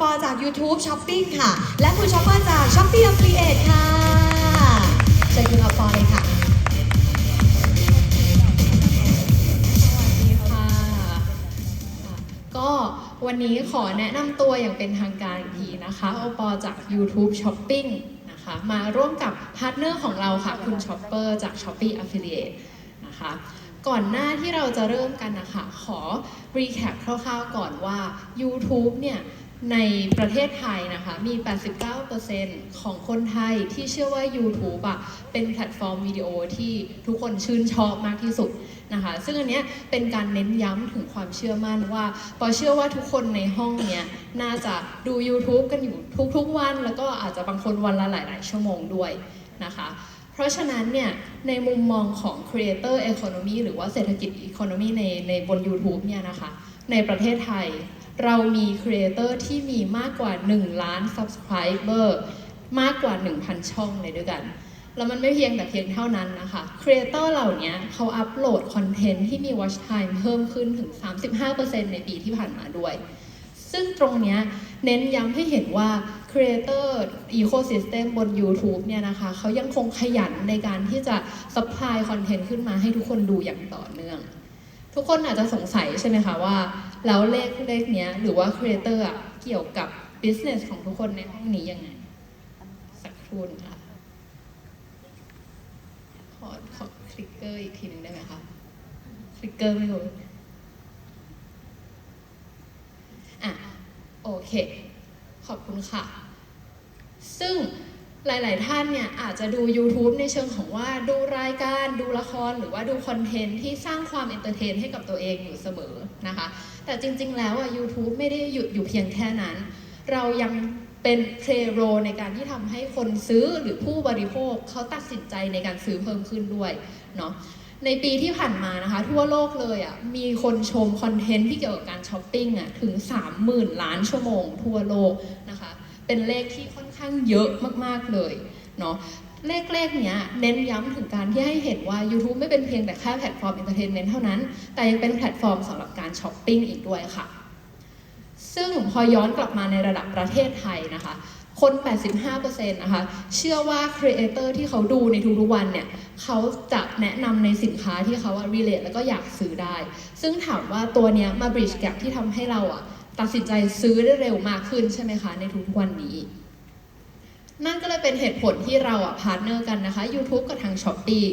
ปอจาก YouTube Shopping ค่ะ และคุณช็อปเปอร์จาก Shopee Affiliate ค่ะเชิญคุณอปอเลยค่ะค่ะ ก็วันนี้ขอแนะนำตัวอย่างเป็นทางการอีกทีนะคะโอปอจาก YouTube Shopping นะคะ มาร่วมกับพาร์ทเนอร์ของเราค่ะ คุณช็อปเปอร์จาก Shopee Affiliate นะคะก่อนหน้าที่เราจะเริ่มกันนะคะ ขอ recap คร่าวๆก่อนว่า YouTube เนี่ย ในประเทศไทยนะคะ มี 89%ของคนไทยที่เชื่อว่า YouTube อะเป็นแพลตฟอร์มวิดีโอที่ทุกคนชื่นชอบมากที่สุดนะคะ ซึ่งอันเนี้ยเป็นการเน้นย้ำถึงความเชื่อมั่นว่า ปอเชื่อว่าทุกคนในห้องเนี้ยน่าจะดู YouTube กันอยู่ทุกๆวัน แล้วก็อาจจะบางคนวันละหลาย ๆ ชั่วโมงด้วยนะคะ เพราะฉะนั้นเนี่ยในมุมมองของ Creator Economy หรือว่าเศรษฐกิจ Economy ในในบน YouTube เนี่ยนะคะ ในประเทศไทย เรามีครีเอเตอร์ที่มีมากกว่า 1 ล้าน Subscriber มากกว่า 1,000 ช่องเลยด้วยกัน แล้วมันไม่เพียงแต่เพียงเท่านั้นนะคะครีเอเตอร์เหล่านี้เขาอัปโหลดคอนเทนต์ที่มี watch time เพิ่มขึ้นถึง 35%ในปีที่ผ่านมาด้วย ซึ่งตรงนี้เน้นย้ำให้เห็นว่า Creator Ecosystem บน YouTube เนี่ยนะคะเขายังคงขยันในการที่จะ supply คอนเทนต์ขึ้นมาให้ทุกคนดูอย่างต่อเนื่อง ทุกคนอาจจะสงสัยใช่ไหมคะว่า แล้วเลขเลขเนี้ย หรือว่า Creator อะเกี่ยวกับ business ของทุกคนในห้องนี้ยังไง สักครู่นะคะขอขอคลิกเกอร์อีกทีหนึ่งได้ไหมคะคลิกเกอร์ไม่รู้อะ โอเค ขอบคุณค่ะ ซึ่ง หลาย ๆ ท่านเนี่ยอาจจะดู YouTube ในเชิงของว่าดูรายการดูละครหรือว่าดูคอนเทนต์ที่สร้างความเอนเตอร์เทนให้กับตัวเองอยู่เสมอนะคะ แต่จริง ๆ แล้วอะ YouTube ไม่ได้หยุดอยู่เพียงแค่นั้น เรายังเป็นเพลย์โรในการที่ทำให้คนซื้อหรือผู้บริโภคเขาตัดสินใจในการซื้อเพิ่มขึ้นด้วยเนาะในปีที่ผ่านมานะคะ ทั่วโลกเลยอะมีคนชมคอนเทนต์ที่เกี่ยวกับการช้อปปิ้งอะถึง 30,000 ล้านชั่วโมงทั่วโลกนะคะ เป็นเลขที่ค่อนข้างเยอะมากๆเลยเนาะเลขๆเนี้ยเน้นย้ำถึงการที่ให้เห็นว่า YouTube ไม่เป็นเพียงแต่แค่แพลตฟอร์มเอนเตอร์เทนเมนต์เท่านั้น แต่ยังเป็นแพลตฟอร์มสำหรับการช้อปปิ้งอีกด้วยค่ะ ซึ่งพอย้อนกลับมาในระดับประเทศไทยนะคะ คน 85%นะคะ เชื่อว่าครีเอเตอร์ที่เขาดูในทุกๆวันเนี่ยเขาจะแนะนำในสินค้าที่เขารีเลทแล้วก็อยากซื้อได้ ซึ่งถามว่าตัวเนี้ยมาบริดจ์แกที่ทำให้เราอะ ตัดสินใจซื้อได้เร็วมากขึ้นใช่ไหมคะ ในทุกวันนี้ นั่นก็เลยเป็นเหตุผลที่เราอะพาร์ทเนอร์กันนะคะ YouTube กับทาง s h อ p e e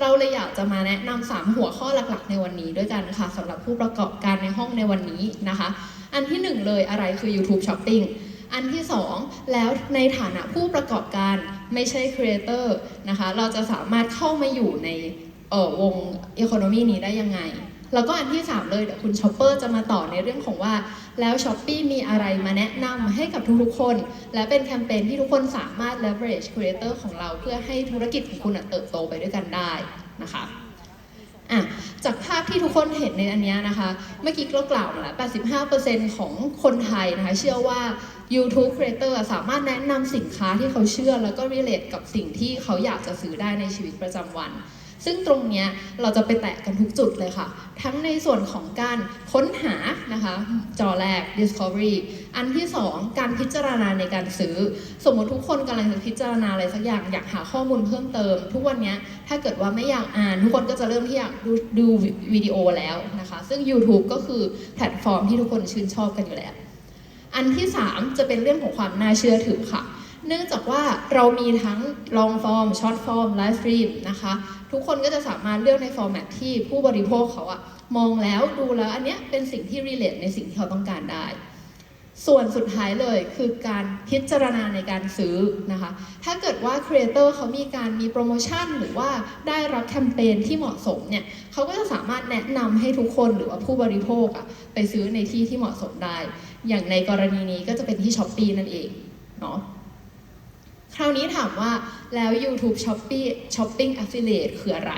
เราเลยอยากจะมาแนะนำา3หัวข้อหลักๆ ในวันนี้ด้วยกันค่ะสำหรับผู้ประกอบการในห้องในวันนี้นะคะ อันที่หนึ่งเลยอะไรคือ YouTube Shopping อันที่สองแล้วในฐานะผู้ประกอบการไม่ใช่ครีเอเตอร์นะคะ เราจะสามารถเข้ามาอยู่ในเอ่อวงอีโคโนมีนี้ได้ยังไง แล้วก็อันที่ 3 เลยเดี๋ยวคุณช็อปเปอร์จะมาต่อในเรื่องของว่า แล้วช้อปปีมีอะไรมาแนะนำให้กับทุกๆคน และเป็นแคมเปญที่ทุกคนสามารถ leverage creator ของเราเพื่อให้ธุรกิจของคุณเติบโตไปด้วยกันได้นะคะอะจากภาพที่ทุกคนเห็นในอันนี้นะคะ เมื่อกี้เรากล่าวมาแล้ว 85%ของคนไทยนะคะ เชื่อว่า YouTube Creator สามารถแนะนำสินค้าที่เขาเชื่อ แล้วก็ relate กับสิ่งที่เขาอยากจะซื้อได้ในชีวิตประจำวัน ซึ่งตรงนี้เราจะไปแตะกันทุกจุดเลยค่ะ ทั้งในส่วนของการค้นหานะคะ จอแรก discovery อันที่ 2 การพิจารณาในการซื้อ สมมติทุกคนกำลังจะพิจารณาอะไรสักอย่างอยากหาข้อมูลเพิ่มเติม ทุกวันนี้ถ้าเกิดว่าไม่อยากอ่าน ทุกคนก็จะเริ่มที่อยากดูดูวิดีโอแล้วนะคะ ซึ่ง YouTube ก็คือแพลตฟอร์มที่ทุกคนชื่นชอบกันอยู่แล้ว อันที่ 3 จะเป็นเรื่องของความน่าเชื่อถือค่ะ เนื่องจากว่าเรามีทั้ง long form short form live stream นะคะ ทุกคนก็จะสามารถเลือกในฟอร์แมตที่ผู้บริโภคเขาอะมองแล้วดูแล้วอันเนี้ยเป็นสิ่งที่ relate ในสิ่งที่เขาต้องการได้ ส่วนสุดท้ายเลยคือการพิจารณาในการซื้อนะคะ ถ้าเกิดว่าครีเอเตอร์เขามีการมีโปรโมชั่นหรือว่าได้รับแคมเปญที่เหมาะสมเนี่ยเขาก็จะสามารถแนะนำให้ทุกคนหรือว่าผู้บริโภคอะไปซื้อในที่ที่เหมาะสมได้ อย่างในกรณีนี้ก็จะเป็นที่ช้อปปีนั่นเองเนาะ ราวนี้ถามว่าแล้ว YouTube Shopee Shopping Affiliate คืออะไร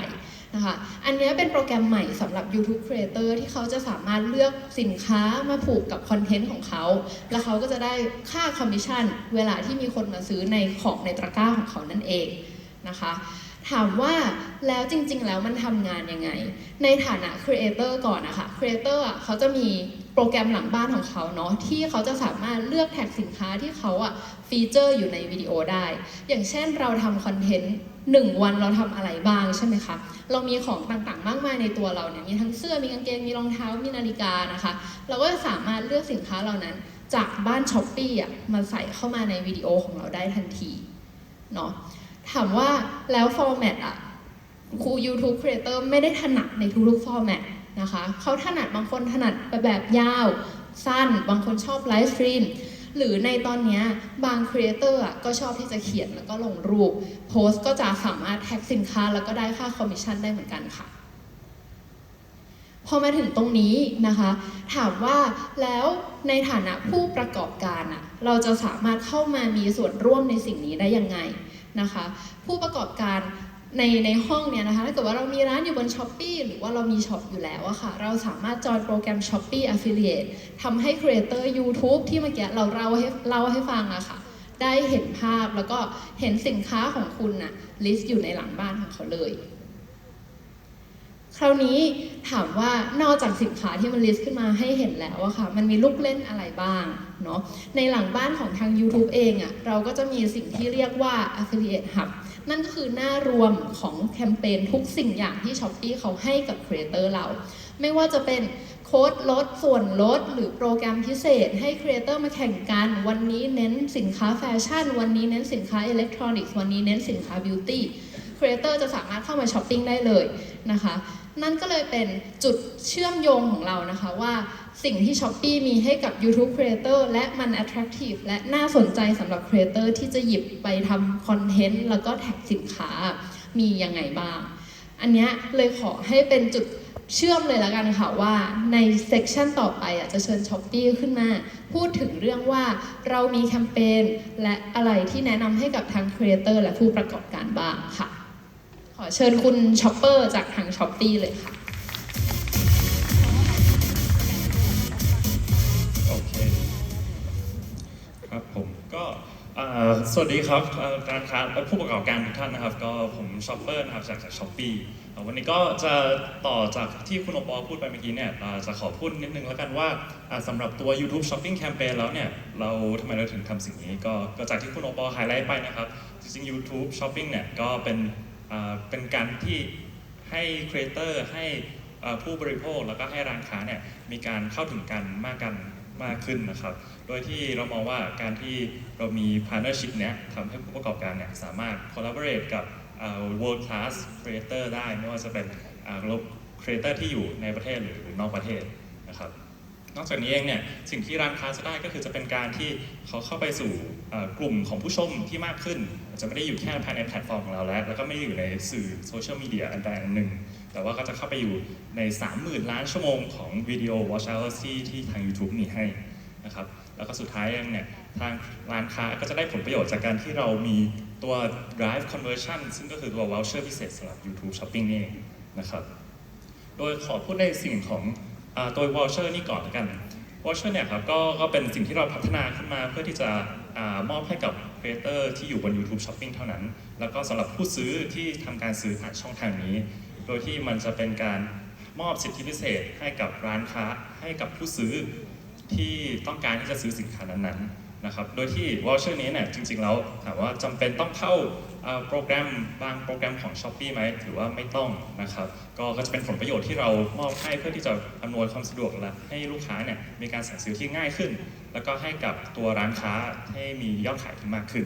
นะคะอันนี้เป็นโปรแกรมใหม่สำหรับ YouTube Creator ที่เขาจะสามารถเลือกสินค้ามาผูกกับคอนเทนต์ของเขา แล้วเขาก็จะได้ค่าคอมมิชชั่นเวลาที่มีคนมาซื้อในของในตะกร้าของเขานั่นเองนะคะ ถามว่าแล้วจริง ๆ แล้วมันทำงานยังไง ในฐานะครีเอเตอร์ก่อนนะคะครีเอเตอร์เขาจะมีโปรแกรมหลังบ้านของเขาเนาะที่เขาจะสามารถเลือกแท็กสินค้าที่เขาอะฟีเจอร์อยู่ในวิดีโอได้ อย่างเช่นเราทำคอนเทนต์หนึ่งวันเราทำอะไรบ้างใช่ไหมคะ เรามีของต่างๆ มากมายในตัวเราเนี่ยมีทั้งเสื้อมีกางเกงมีรองเท้ามีนาฬิกานะคะ เราก็จะสามารถเลือกสินค้าเหล่านั้น จากบ้านช้อปปี้อะมาใส่เข้ามาในวิดีโอของเราได้ทันทีเนาะ ถามว่าแล้วฟอร์แมตอะครู YouTube Creator ไม่ได้ถนัดในทุกๆฟอร์แมตนะคะเขาถนัดบางคนถนัดแบบยาวสั้น บางคนชอบไลฟ์สตรีมหรือในตอนนี้บางครีเอเตอร์อะก็ชอบที่จะเขียนแล้วก็ลงรูป โพสต์ก็จะสามารถแท็กสินค้า แล้วก็ได้ค่าคอมมิชชั่นได้เหมือนกันค่ะ พอมาถึงตรงนี้นะคะ ถามว่าแล้วในฐานะผู้ประกอบการอะเราจะสามารถเข้ามามีส่วนร่วมในสิ่งนี้ได้ยังไง นะคะ ผู้ประกอบการในในห้องเนี่ยนะคะถ้าเกิดว่าเรามีร้านอยู่บน s h อ p e e หรือว่าเรามีช็อปอยู่แล้วอะค่ะ เราสามารถจอยโปรแกรม s h อ p e e Affiliate ทำให้ครีเอเตอร์ YouTube ที่เมื่อกี้เราเล่าให้เล่าให้ฟังอะค่ะ ได้เห็นภาพแล้วก็เห็นสินค้าของคุณน่ะลิสต์อยู่ในหลังบ้านของเขาเลย คราวนี้ถามว่านอกจากสินค้าที่มันลิสต์ขึ้นมาให้เห็นแล้วอะค่ะ มันมีลูกเล่นอะไรบ้างเนาะ ในหลังบ้านของทาง YouTube เองอะเราก็จะมีสิ่งที่เรียกว่า Affiliate Hub นั่นก็คือหน้ารวมของแคมเปญทุกสิ่งอย่างที่ s h อ p e e เขาให้กับครีเอเตอร์เรา ไม่ว่าจะเป็นโค้ดลดส่วนลด หรือโปรแกรมพิเศษ ให้ครีเอเตอร์มาแข่งกัน วันนี้เน้นสินค้าแฟชั่น วันนี้เน้นสินค้าอิเล็กทรอนิกส์วันนี้เน้นสินค้าบิวตี้ครีเอเตอร์จะสามารถเข้ามาช้อปปิ้งได้เลยนะคะ นั่นก็เลยเป็นจุดเชื่อมโยงของเรานะคะว่าสิ่งที่ s h อ p e e มีให้กับ YouTube Creator และมัน attractive และน่าสนใจสำหรับ Creator ที่จะหยิบไปทำคอนเทนต์แล้วก็แท็กสินค้ามียังไงบ้าง อันนี้เลยขอให้เป็นจุดเชื่อมเลยละกันค่ะว่าในเซกชันต่อไปอะจะเชิญ s h อ p e e ขึ้นมา พูดถึงเรื่องว่าเรามีแคมเปญและอะไรที่แนะนำให้กับทาง Creator และผู้ประกอบการบ้างค่ะ อเชิญคุณช็อปเปอร์จากทางช้อปปีเลยค่ะ โอเค ครับผมก็เอ่อสวัสดีครับเอ่อการค้าเอ่อผู้ประกอบการทุกท่านนะครับ ก็ผมช็อปเปอร์นะครับจากจากช้อปปี้วันนี้ก็จะต่อจากที่คุณโอปอพูดไปเมื่อกี้เนี่ยเอ่อจะขอพูดนิดนึงแล้วกันว่าอ่าสำหรับตัว YouTube Shopping Campaign แล้วเนี่ย เราทำไมเราถึงทำสิ่งนี้ก็ก็จากที่คุณโอปอไฮไลท์ไปนะครับ จริงๆ YouTube Shopping เนี่ยก็เป็น เป็นการที่ให้ครีเอเตอร์ให้ผู้บริโภคแล้วก็ให้ร้านค้าเนี่ยมีการเข้าถึงกันมากกันมากขึ้นนะครับ โดยที่เรามองว่าการที่เรามี partnership เนี้ยทำให้ผู้ประกอบการเนี่ยสามารถ collaborate กับ world class creator ได้ ไม่ว่าจะเป็นอ่า creator ที่อยู่ในประเทศหรือนอกประเทศนะครับ นอกจากนี้เองเนี่ยสิ่งที่ร้านค้าจะได้ก็คือจะเป็นการที่เขาเข้าไปสู่กลุ่มของผู้ชมที่มากขึ้น จะไม่ได้อยู่แค่ภายในแพลตฟอร์มของเราแล้ว แล้วก็ไม่ได้อยู่ในสื่อโซเชียลมีเดียอันใดอันหนึ่ง แต่ว่าก็จะเข้าไปอยู่ใน 30,000 ล้านชั่วโมงของวิดีโอ watch hours ที่ที่ทาง YouTube มีให้นะครับแล้วก็สุดท้ายเองเนี่ยทางร้านค้าก็จะได้ผลประโยชน์จากการที่เรามีตัว drive conversion ซึ่งก็คือตัว voucher พิเศษสำหรับ YouTube Shopping นี่นะครับโดยขอพูดในสิ่งของ ตัว voucher นี่ก่อนละกัน voucher เนี่ยครับก็ก็เป็นสิ่งที่เราพัฒนาขึ้นมาเพื่อที่จะอมอบให้กับ creator ที่อยู่บน YouTube Shopping เท่านั้น แล้วก็สำหรับผู้ซื้อที่ทำการซื้อผ่านช่องทางนี้ โดยที่มันจะเป็นการมอบสิทธิพิเศษให้กับร้านค้าให้กับผู้ซื้อที่ต้องการที่จะซื้อสินค้านั้นๆนะครับ โดยที่ voucher นี้เนี่ยจริงๆแล้วถามว่าจำเป็นต้องเข้า โปรแกรมบางโปรแกรมของ s h อ p e e ไหมหรือว่าไม่ต้องนะครับก็ก็จะเป็นผลประโยชน์ที่เรามอบให้เพื่อที่จะอำนวยความสะดวกและให้ลูกค้าเนี่ยมีการสั่งซื้อที่ง่ายขึ้น แล้วก็ให้กับตัวร้านค้าให้มียอดขายที่มากขึ้น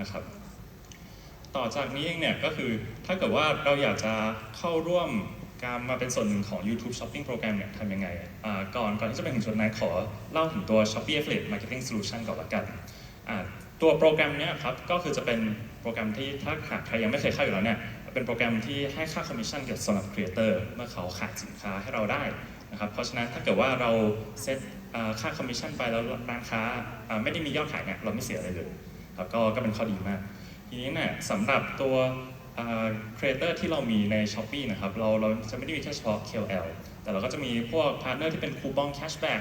นะครับต่อจากนี้เองเนี่ยก็คือถ้าเกิดว่าเราอยากจะเข้าร่วมการมาเป็นส่วนหนึ่งของ YouTube Shopping Program เนี่ยทำยังไงก่อนก่อนที่จะไปถึงจุดนั้นขอเล่าถึงตัว Shopee Affiliate Marketing Solution ก่อนละกัน ตัวโปรแกรมเนี้ยครับก็คือจะเป็นโปรแกรมที่ถ้าหากใครยังไม่เคยเข้าอยู่แล้วเนี่ยเป็นโปรแกรมที่ให้ค่าคอมมิชชั่นกับสำหรับครีเอเตอร์เมื่อเขาขายสินค้าให้เราได้นะครับเพราะฉะนั้นถ้าเกิดว่าเราเซตค่าคอมมิชชั่นไปแล้วร้านค้าไม่ได้มียอดขายเนี่ยเราไม่เสียอะไรเลยครับก็ก็เป็นข้อดีมาก ทีนี้เนี่ยสำหรับตัวครีเอเตอร์ที่เรามีใน s h อ p e e นะครับเราเราจะไม่ได้มีแค่เฉพาะ KOL แต่เราก็จะมีพวกพาร์ทเนอร์ที่เป็นคูปองแคชแบ็ก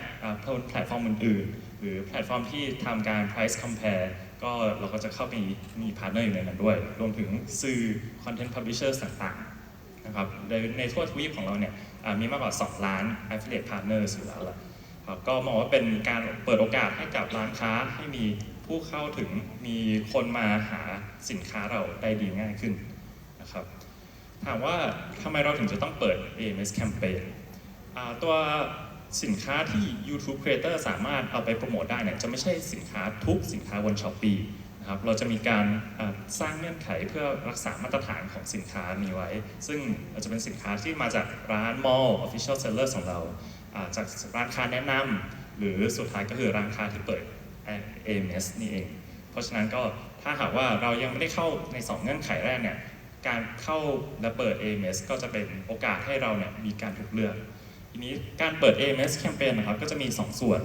บนแพลตฟอร์มอื่นๆ หรือแพลตฟอร์มที่ทำการ price compare ก็เราก็จะเข้าไปมีพาร์ทเนอร์อยู่ในนั้นด้วย รวมถึงสื่อคอนเทนต์พับลิเชอร์ต่างๆนะครับในในทั่วทวีปของเราเนี่ยมีมากกว่า 2 ล้าน affiliate partners อยู่แล้วล่ะครับก็มองว่าเป็นการเปิดโอกาสให้กับร้านค้าให้มีผู้เข้าถึงมีคนมาหาสินค้าเราได้ดีง่ายขึ้นนะครับถามว่าทำไมเราถึงจะต้องเปิด AMS Campaign ตัว สินค้าที่ YouTube Creator สามารถเอาไปโปรโมทได้เนี่ยจะไม่ใช่สินค้าทุกสินค้าบน s h อ p e e นะครับเราจะมีการสร้างเงื่อนไขเพื่อรักษามาตรฐานของสินค้านี้ไว้ ซึ่งอาจจะเป็นสินค้าที่มาจากร้าน Mall Official Seller ของเราอ่าจากร้านค้าแนะนำหรือสุดท้ายก็คือร้านค้าที่เปิด AMS นี่เอง เพราะฉะนั้นก็ถ้าหากว่าเรายังไม่ได้เข้าใน 2 เงื่อนไขแรกเนี่ยการเข้าและเปิด AMS ก็จะเป็นโอกาสให้เราเนี่ยมีการถูกเลือก ทีนี้การเปิด AMS Campaign นะครับก็จะมี 2 ส่วน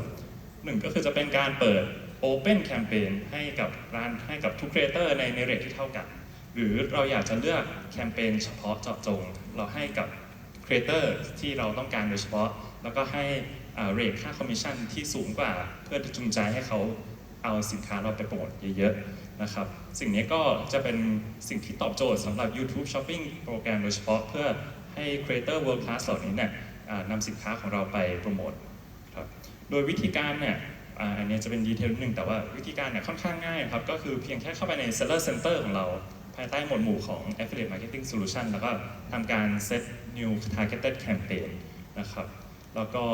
หนึ่งก็คือจะเป็นการเปิด Open Campaign ให้กับร้านให้กับทุกครีเอเตอร์ในในเรทที่เท่ากัน หรือเราอยากจะเลือกแคมเปญเฉพาะเจาะจง เราให้กับครีเอเตอร์ที่เราต้องการโดยเฉพาะ แล้วก็ให้เรทค่าคอมมิชชั่นที่สูงกว่า เพื่อจูงใจให้เขาเอาสินค้าเราไปโปรโมทเยอะๆนะครับสิ่งนี้ก็จะเป็นสิ่งที่ตอบโจทย์สำหรับ YouTube Shopping โปรแกรมโดยเฉพาะเพื่อให้ Creator World Class เหล่านี้เนี่ย นำสินค้าของเราไปโปรโมทครับโดยวิธีการเนี่ยอันนี้จะเป็นดีเทลนิดนึงแต่ว่าวิธีการเนี่ยค่อนข้างง่ายครับ ก็คือเพียงแค่เข้าไปใน Seller Center ของเรา ภายใต้หมวดหมู่ของ Affiliate Marketing Solution แล้วก็ทำการ set new targeted campaign นะครับแล้วก็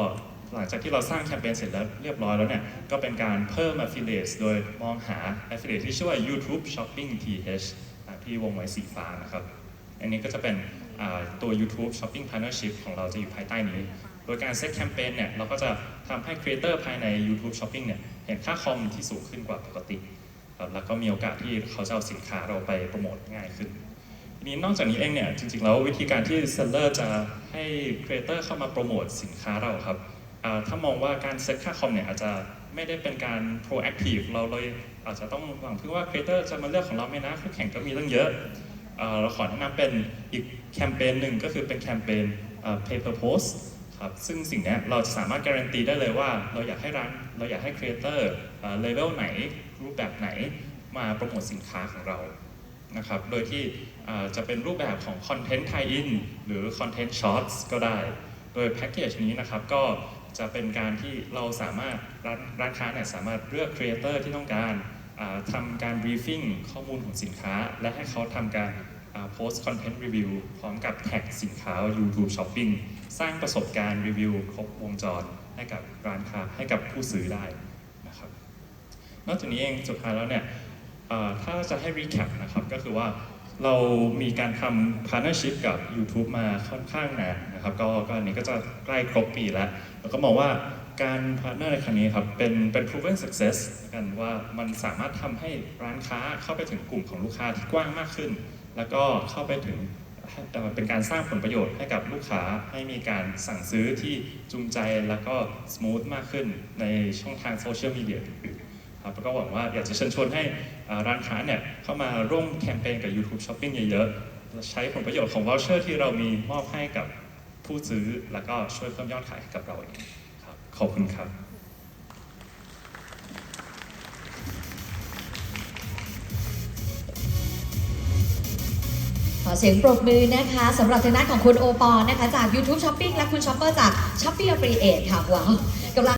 หลังจากที่เราสร้างแคมเปญเสร็จแล้วเรียบร้อยแล้วเนี่ย ก็เป็นการเพิ่ม affiliates โดยมองหา affiliate ที่ชื่อว่า YouTube Shopping TH ที่วงไว้สีฟ้านะครับ อันนี้ก็จะเป็น ตัว YouTube Shopping Partnership ของเราจะอยู่ภายใต้นี้ โดยการเซตแคมเปญเนี่ยเราก็จะทำให้ Creator ภายใน YouTube Shopping เนี่ยเห็นค่าคอมที่สูงขึ้นกว่าปกติครับแล้วก็มีโอกาสที่เขาจะเอาสินค้าเราไปโปรโมทง่ายขึ้นทีนี้นอกจากนี้เองเนี่ยจริงๆแล้ววิธีการที่ seller จะให้ creator เข้ามาโปรโมทสินค้าเราครับถ้ามองว่าการเซตค่าคอมเนี่ยอาจจะไม่ได้เป็นการ proactive เราเลยอาจจะต้องหวังเพื่อว่า creator จะมาเลือกของเราไหมนะคู่แข่งก็มีตั้งเยอะ เราขอแนะนำเป็นอีกแคมเปญหนึ่งก็คือเป็นแคมเปญ pay per post ครับซึ่งสิ่งนี้เราจะสามารถการันตีได้เลยว่าเราอยากให้ร้านเราอยากให้ creator เลเวลไหนรูปแบบไหนมาโปรโมทสินค้าของเรานะครับโดยที่จะเป็นรูปแบบของ Content Tie-in หรือ Content Shorts ก็ได้ โดยแพ็กเกจนี้นะครับก็จะเป็นการที่เราสามารถร้านร้านค้าเนี่ยสามารถเลือกครีเอเตอร์ที่ต้องการ อ่าทำการ briefing ข้อมูลของสินค้า และให้เขาทำการโพสต์ content review พร้อมกับแท็กสินค้า YouTube Shopping สร้างประสบการณ์รีวิวครบวงจรให้กับร้านค้าให้กับผู้ซื้อได้นะครับ นอกจากนี้เองสุดท้ายแล้วเนี่ยถ้าจะให้ recap นะครับก็คือว่าเรามีการทำ partnership กับ YouTube มาค่อนข้างนานนะครับ ก็ก็อันนี้ก็จะใกล้ครบปีแล้ว แล้วก็มองว่า การ partner ในครั้งนี้ครับเป็นเป็น proven success กันว่ามันสามารถทำให้ร้านค้าเข้าไปถึงกลุ่มของลูกค้าที่กว้างมากขึ้น แล้วก็เข้าไปถึงเอ่อเป็นการสร้างผลประโยชน์ให้กับลูกค้าให้มีการสั่งซื้อที่จูงใจแล้วก็ smooth มากขึ้นในช่องทางโซเชียลมีเดียครับก็หวังว่าอยากจะเชิญชวนให้ร้านค้าเนี่ยเข้ามาร่วมแคมเปญกับ YouTube Shopping เยอะๆ ใช้ผลประโยชน์ของ voucher ที่เรามีมอบให้กับผู้ซื้อ แล้วก็ช่วยเพิ่มยอดขายให้กับเราเอง ขอบคุณครับ ขอเสียงปรบมือนะคะสำหรับทางด้านของคุณโอปอลนะคะ จาก YouTube Shopping และคุณช็อปเปอร์จาก Shopee Affiliate ค่ะว้าว